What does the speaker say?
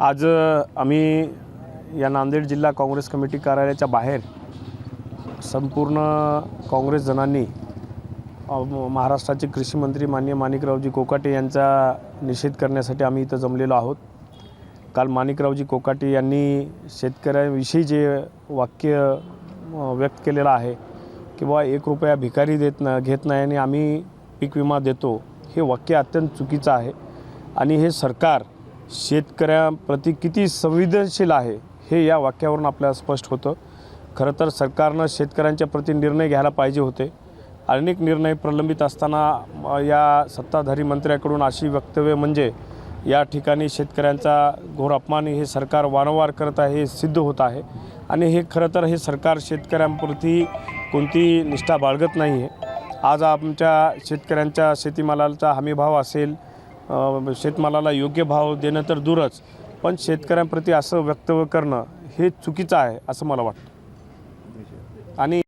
आज आम्ही या नांदेड जिल्हा काँग्रेस कमिटी कार्यालयाच्या बाहेर संपूर्ण काँग्रेस जणांनी महाराष्ट्राचे कृषी मंत्री माननीय माणिकरावजी कोकाटे यांचा निषेध करण्यासाठी आम्ही इथं जमलेलो आहोत. काल माणिकरावजी कोकाटे यांनी शेतकऱ्यांविषयी जे वाक्य व्यक्त केलेलं आहे की बाबा एक रुपया भिकारी देत न घेत नाही आणि आम्ही पीक विमा देतो हे वाक्य अत्यंत चुकीचं आहे. आणि हे सरकार शेतकऱ्याप्रती किती संवेदनशील आहे हे या वाक्यावरून आपल्याला स्पष्ट होतं. खरं तर सरकारनं शेतकऱ्यांच्या प्रती निर्णय घ्यायला पाहिजे होते. अनेक निर्णय प्रलंबित असताना या सत्ताधारी मंत्र्याकडून अशी वक्तव्य म्हणजे या ठिकाणी शेतकऱ्यांचा घोर अपमान हे सरकार वारंवार करत आहे हे सिद्ध होत आहे. आणि हे खरं तर हे सरकार शेतकऱ्यांप्रती कोणती निष्ठा बाळगत नाही आहे आज आमच्या शेतकऱ्यांच्या शेतीमालाचा हमीभाव असेल शेतमालाला योग्य भाव देणं तर दूरच पण शेतकऱ्यांप्रती असं वक्तव्य करणं हे चुकीचं आहे असं मला वाटतं. आणि